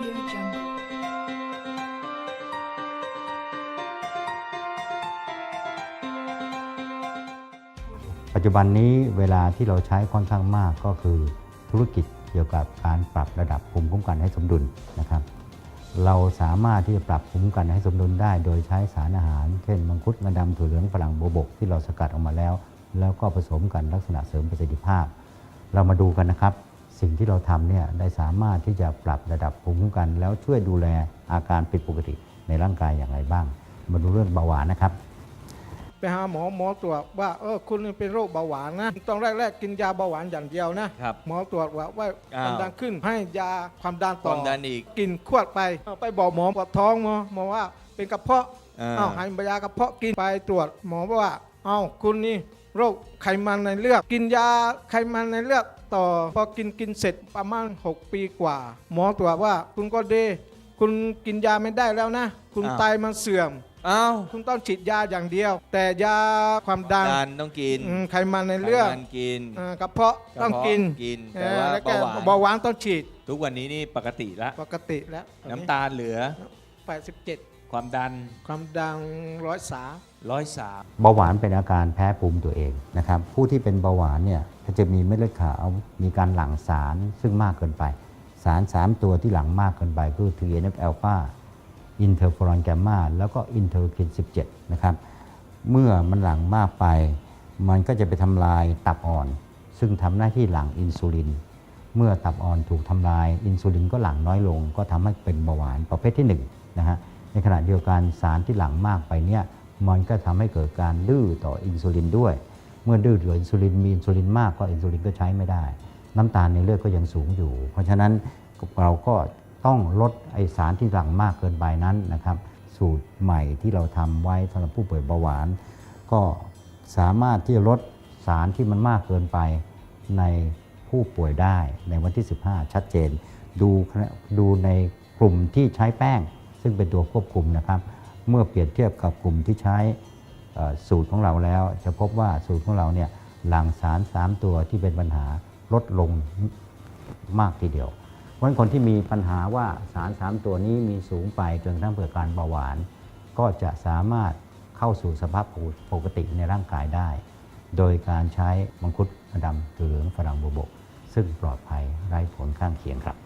Audio Jungle. ปัจจุบันนี้เวลาที่เราใช้ค่อนข้างมากก็คือธุรกิจเกี่ยวกับการปรับระดับภูมิคุ้มกันให้สมดุลนะครับ เราสามารถที่จะปรับภูมิคุ้มกันให้สมดุลได้โดยใช้สารอาหาร เช่น มังคุดงาดำถั่วเหลืองฝรั่งโบบก ที่เราสกัดออกมาแล้ว แล้วก็ผสมกันลักษณะเสริมประสิทธิภาพ เรามาดูกันนะครับ สิ่งที่เราทำเนี่ยได้สามารถที่จะปรับระดับภูมิคุ้มกัน แล้วช่วยดูแลอาการผิดปกติในร่างกายอย่างไรบ้าง มาดูเรื่องเบาหวานนะครับ ไปหาหมอหมอตรวจว่าเออคุณเป็นโรคเบาหวานนะต้องแรกๆกินยาเบาหวานอย่างเดียวนะครับหมอตรวจว่าว่าอ้าว ความดันขึ้นให้ยาความดันคต่อวามดันอีก กินขวดไปเอาไปบอกหมอปวดท้องหมอหมอว่าเป็นกระเพาะอ่าอ้าวให้ยากระเพาะกินไปตรวจหมอบอกว่า เอ้าคุณนี่ โรคไขมันในเลือดกินยาไขมันในเลือดต่อพอกินกินเสร็จประมาณ 6 ปีกว่า หมอตรวจว่าคุณก็ดีคุณกินยาไม่ได้แล้วนะ คุณอ้าว ไตมันเสื่อม อ้าวคุณต้องฉีดยาอย่างเดียว แต่ยาความดันดันต้องกินอืมไขมันในเลือดไขมันกิน อ่ากระเพาะต้องกินระเพาะกินแต่ว่าเออแล้วก็เบาหวาน เบาหวานต้องฉีดทุกวันนี้นี่ปกติละ ปกติแล้วน้ำตาลเหลือ 87 ความดันความดังร้อยสาร้อยสามเบาหวานเป็นอาการแพ้ภูมิตัวเองนะครับ ผู้ที่เป็นเบาหวานเนี่ยก็จะมีเม็ดเลือดขาวมีการหลั่งสารซึ่งมากเกินไป สาร 3 ตัวที่หลั่งมากเกินไปคือ TNF อ l p h a อินเทอร์ฟอรอนแกมมาแล้วก็อินเทอร์คิน 17 นะครับ เมื่อมันหลั่งมากไป มันก็จะไปทำลายตับอ่อน ซึ่งทำหน้าที่หลั่งอินซูลิน เมื่อตับอ่อนถูกทำลายอินซูลินก็หลั่งน้อยลง ก็ทำให้เป็นเบาหวานประเภทที่1นะฮะ ในขณะเดียวกันสารที่หลั่งมากไปเนี่ยมันก็ทำให้เกิดการดื้อต่ออินซูลินด้วย เมื่อดื้อต่ออินซูลินมีอินซูลินมากก็อินซูลินก็ใช้ไม่ได้ น้ำตาลในเลือดก็ยังสูงอยู่ เพราะฉะนั้นเราก็ต้องลดไอสารที่หลั่งมากเกินไปนั้นนะครับ สูตรใหม่ที่เราทำไว้สำหรับผู้ป่วยเบาหวาน ก็สามารถที่จะลดสารที่มันมากเกินไปในผู้ป่วยได้ในวันที่ 15 ชัดเจน ดูดูในกลุ่มที่ใช้แป้ง ซึ่งเป็นตัวควบคุมนะครับ เมื่อเปรียบเทียบกับกลุ่มที่ใช้สูตรของเราแล้ว จะพบว่าสูตรของเราเนี่ยหลั่งสาร 3 ตัวที่เป็นปัญหาลดลงมากทีเดียวเพราะฉะนั้นคนที่มีปัญหาว่าสาร 3 ตัวนี้มีสูงไปจนทั่งเกิดการเบาหวาน ก็จะสามารถเข้าสู่สภาพปกติในร่างกายได้ โดยการใช้มังคุดดำเหลืองฝรั่งโบวบก ซึ่งปลอดภัยไร้ผลข้างเคียงครับ